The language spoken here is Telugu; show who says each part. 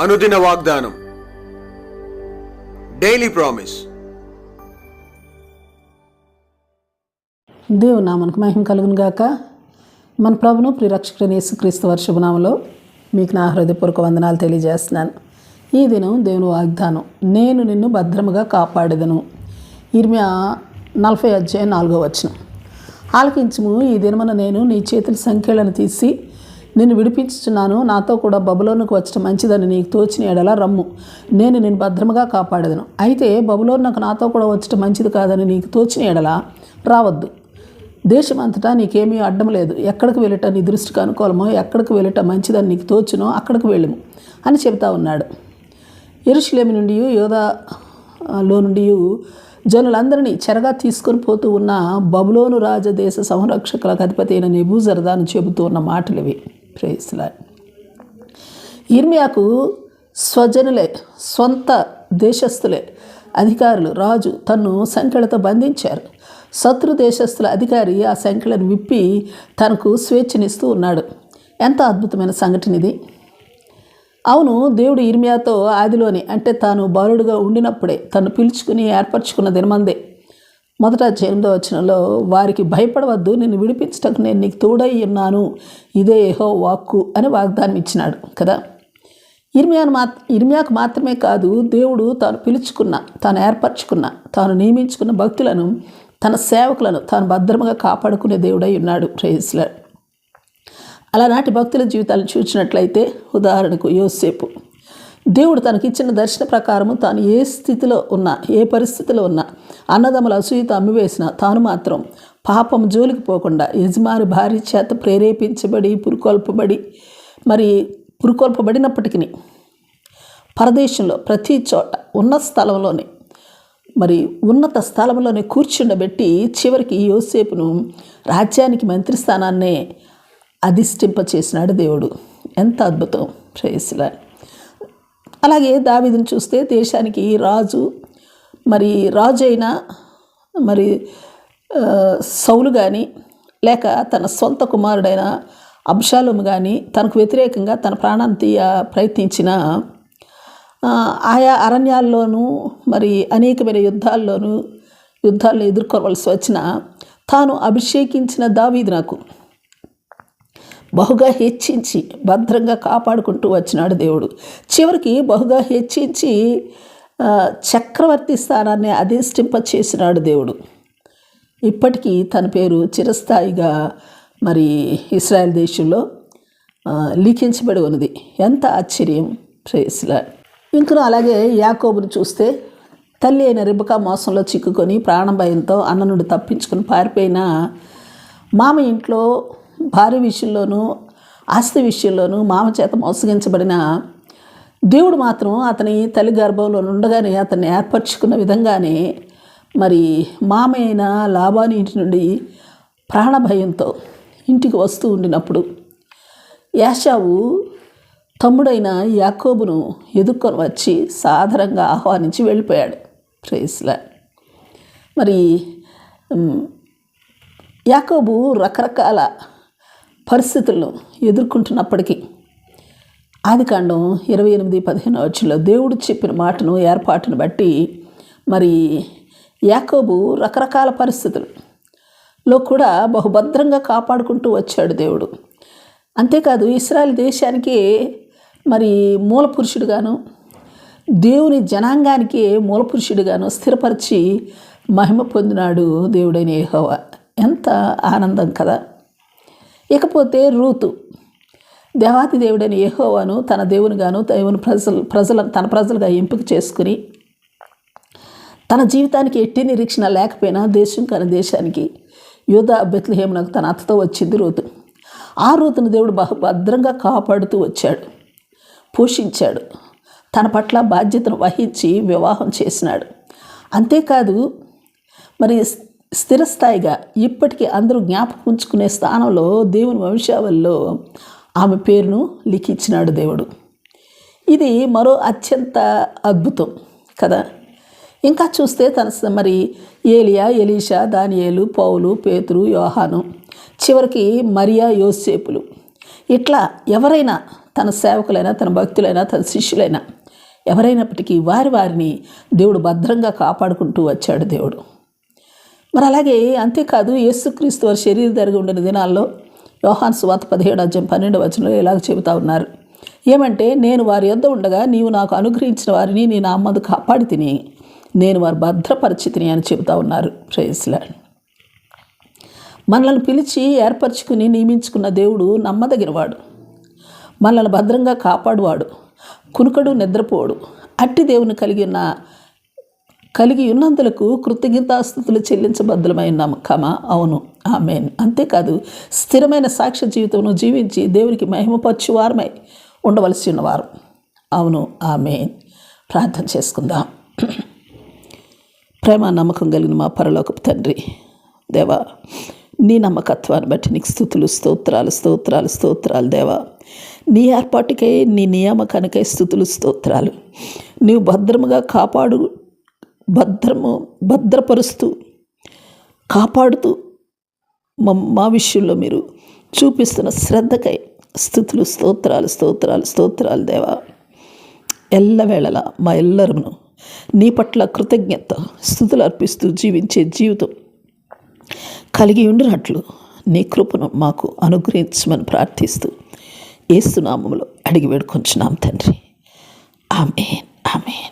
Speaker 1: అనుదిన వాగ్దానం. డైలీ ప్రామిస్
Speaker 2: దేవుని నామనకు మహిమ కలుగును గాక. మన ప్రభును ప్రిరక్షకుడైన యేసుక్రీస్తు వర్షభనామలో మీకు నా హృదయపూర్వక వందనాలు తెలియజేస్తున్నాను. ఈ దినం దేవుని వాగ్దానం నేను నిన్ను భద్రముగా కాపాడేదను. ఇర్మియా నలభై అధ్యాయం నాలుగో వచనం. ఆలకించుము ఈ దినమున నేను నీ చేతుల సంఖ్యలను తీసి నిన్ను విడిపించుచున్నాను. నాతో కూడా బబులోనుకు వచ్చడం మంచిదని నీకు తోచిన ఎడల రమ్ము. నేను నిన్ను భద్రముగా కాపాడేదను. అయితే బబులోనుకు నాతో కూడా వచ్చడం మంచిది కాదని నీకు తోచిన ఎడల రావద్దు. దేశమంతటా నీకేమీ అడ్డం లేదు. ఎక్కడికి వెళ్ళట నీ దృష్టికి అనుకూలమో ఎక్కడికి వెళ్ళట మంచిదని నీకు తోచునో అక్కడికి వెళ్ళము అని చెబుతా ఉన్నాడు. ఎరుషులేమి నుండి యోధాలో నుండి జనులందరినీ చెరగా తీసుకొని పోతూ ఉన్న బబులోను రాజదేశ సంరక్షకులకు అధిపతి అయిన నెబూజరదాను చెబుతూ ఉన్న మాటలు ఇవి ప్రేస్లా ఇర్మియాకు స్వజనులే సొంత దేశస్థులే అధికారులు రాజు తన్ను సంఖ్యలతో బంధించారు. శత్రు దేశస్థుల అధికారి ఆ సంఖ్యలను విప్పి తనకు స్వేచ్ఛనిస్తూ ఉన్నాడు. ఎంత అద్భుతమైన సంఘటన ఇది అవును దేవుడు ఇర్మియాతో ఆదిలోని అంటే తాను బాలుడుగా ఉండినప్పుడే తను పిలుచుకుని ఏర్పరచుకున్న దినమందే. మొదట ఎనిమిదో వచనంలో వారికి భయపడవద్దు నిన్ను విడిపించటకు నేను నీకు తోడై ఉన్నాను. ఇదే ఏహో వాక్కు అని వాగ్దానం ఇచ్చినాడు కదా. ఇర్మియాను మాత్ ఇర్మియాకు మాత్రమే కాదు దేవుడు తాను పిలుచుకున్న తాను ఏర్పరచుకున్న తాను నియమించుకున్న భక్తులను తన సేవకులను తాను భద్రముగా కాపాడుకునే దేవుడై ఉన్నాడు. ప్రేయస్లా అలానాటి భక్తుల జీవితాలను చూసినట్లయితే ఉదాహరణకు యోసేపు. దేవుడు తనకిచ్చిన దర్శన ప్రకారము తాను ఏ స్థితిలో ఉన్నా ఏ పరిస్థితిలో ఉన్నా అన్నదమ్ముల అసూయత అమ్మివేసిన తాను మాత్రం పాపం జోలికి పోకుండా యజమాని భార్య చేత ప్రేరేపించబడి పురుకొల్పబడి మరి పురుకొల్పబడినప్పటికీ పరదేశంలో ప్రతి చోట ఉన్న స్థలంలోనే మరి ఉన్నత స్థలంలోనే కూర్చుండబెట్టి చివరికి యోసేపును రాజ్యానికి మంత్రి స్థానాన్నే అధిష్టింప చేసినాడు దేవుడు. ఎంత అద్భుతం. ప్రేయస్లా అలాగే దావీదుని చూస్తే దేశానికి రాజు మరి రాజు అయినా మరి సౌలు కానీ లేక తన సొంత కుమారుడైన అబ్షాలోము కానీ తనకు వ్యతిరేకంగా తన ప్రాణాన్ని తీయ ప్రయత్నించిన ఆయా అరణ్యాల్లోనూ మరి అనేకమైన యుద్ధాల్లోనూ యుద్ధాలను ఎదుర్కోవలసి వచ్చిన తాను అభిషేకించిన దావీదు నాకు. బహుగా హెచ్చించి భద్రంగా కాపాడుకుంటూ వచ్చినాడు దేవుడు. చివరికి బహుగా హెచ్చించి చక్రవర్తి స్థానాన్ని అధిష్టింప చేసినాడు దేవుడు. ఇప్పటికీ తన పేరు చిరస్థాయిగా మరి ఇస్రాయల్ దేశంలో లిఖించబడి ఉన్నది. ఎంత ఆశ్చర్యం! ప్రేస్లా ఇంకను అలాగే యాకోబును చూస్తే తల్లి అయిన రిబకా మోసంలో చిక్కుకొని ప్రాణభయంతో అన్న నుండి తప్పించుకుని పారిపోయిన మామ ఇంట్లో భార్య విషయంలోనూ ఆస్తి విషయంలోనూ మామ చేత మోసగించబడిన దేవుడు మాత్రం అతని తల్లి గర్భంలో ఉండగానే అతన్ని ఏర్పరచుకున్న విధంగానే మరి మామైన లాభాని ఇంటి నుండి ప్రాణభయంతో ఇంటికి వస్తూ ఉండినప్పుడు యాషావు తమ్ముడైన యాకోబును ఎదుర్కొని వచ్చి సాధారణంగా ఆహ్వానించి వెళ్ళిపోయాడు. ప్రేస్లా మరి యాకోబు రకరకాల పరిస్థితుల్లో ఎదుర్కొంటున్నప్పటికీ ఆదికాండం ఇరవై ఎనిమిది పదిహేను వచ్చులో దేవుడు చెప్పిన మాటను ఏర్పాటును బట్టి మరి యాకోబు రకరకాల పరిస్థితుల్లో కూడా బహుభద్రంగా కాపాడుకుంటూ వచ్చాడు దేవుడు. అంతేకాదు ఇస్రాయల్ దేశానికి మరి మూల పురుషుడుగాను దేవుని జనాంగానికి మూలపురుషుడిగాను స్థిరపరిచి మహిమ పొందినాడు దేవుడైన యెహోవా. ఎంత ఆనందం కదా! ఇకపోతే రూతు. దేవాతి దేవుడైన యెహోవాను తన దేవునిగాను దేవుని ప్రజలు ప్రజలను తన ప్రజలుగా ఎంపిక చేసుకుని తన జీవితానికి ఎట్టి నిరీక్షణ లేకపోయినా దేశం కాని దేశానికి యూదా బెత్లహేమునకు తన అత్తతో వచ్చింది రూతు. ఆ రూతును దేవుడు బహు భద్రంగా కాపాడుతూ వచ్చాడు. పోషించాడు. తన పట్ల బాధ్యతను వహించి వివాహం చేసినాడు. అంతేకాదు మరి స్థిరస్థాయిగా ఇప్పటికీ అందరూ జ్ఞాపకం ఉంచుకునే స్థానంలో దేవుని వంశావల్లో ఆమె పేరును లిఖించినాడు దేవుడు. ఇది మరో అత్యంత అద్భుతం కదా? ఇంకా చూస్తే తన స- మరి ఏలియా ఎలీషా దానియేలు పౌలు పేతురు యోహాను చివరికి మరియా యోసేపులు. ఇట్లా ఎవరైనా తన సేవకులైనా తన భక్తులైనా తన శిష్యులైనా ఎవరైనప్పటికీ వారి వారిని దేవుడు భద్రంగా కాపాడుకుంటూ వచ్చాడు దేవుడు. మరి అలాగే అంతేకాదు యేసుక్రీస్తు వారి శరీర జరిగి ఉండిన దినాల్లో యోహాన్ సువాత పదిహేడు అధ్యయం పన్నెండు వచనంలో ఇలాగ చెబుతా ఉన్నారు. ఏమంటే నేను వారి యొద్ద ఉండగా నీవు నాకు అనుగ్రహించిన వారిని నేను అమ్మదు కాపాడి తిని నేను వారు భద్రపరిచితిని అని చెబుతా ఉన్నారు. ప్రేయస్లా మనల్ని పిలిచి ఏర్పరచుకుని నియమించుకున్న దేవుడు నమ్మదగినవాడు. మనల్ని భద్రంగా కాపాడువాడు. కునుకడు నిద్రపోడు. అట్టి దేవుని కలిగిన కలిగి ఉన్నందులకు కృతజ్ఞతాస్థుతులు చెల్లించబద్దులమైన నమ్మకమా అవును. ఆమెన్. అంతేకాదు స్థిరమైన సాక్ష్య జీవితంను జీవించి దేవునికి మహిమపరచువారమై ఉండవలసి ఉన్నవారు. అవును ఆమెన్. ప్రార్థన చేసుకుందాం. ప్రేమ నమ్మకం కలిగిన మా పరలోకపు తండ్రి దేవా నీ నమ్మకత్వాన్ని బట్టి నీకు స్థుతులు స్తోత్రాలు స్తోత్రాలు స్తోత్రాలు దేవా. నీ ఏర్పాటుకై నీ నియామకానికై స్థుతులు స్తోత్రాలు. నీవు భద్రముగా కాపాడు భద్రము భద్రపరుస్తూ కాపాడుతూ మా విషయంలో మీరు చూపిస్తున్న శ్రద్ధకై స్థుతులు స్తోత్రాలు స్తోత్రాలు స్తోత్రాలు దేవా. ఎల్లవేళలా మా ఎల్లరమును నీ పట్ల కృతజ్ఞత స్థుతులు అర్పిస్తూ జీవించే జీవితం కలిగి ఉండినట్లు నీ కృపను మాకు అనుగ్రహించమని ప్రార్థిస్తూ ఏసునామములో అడిగి వేడుకొంచున్నాం తండ్రి. Amen amen.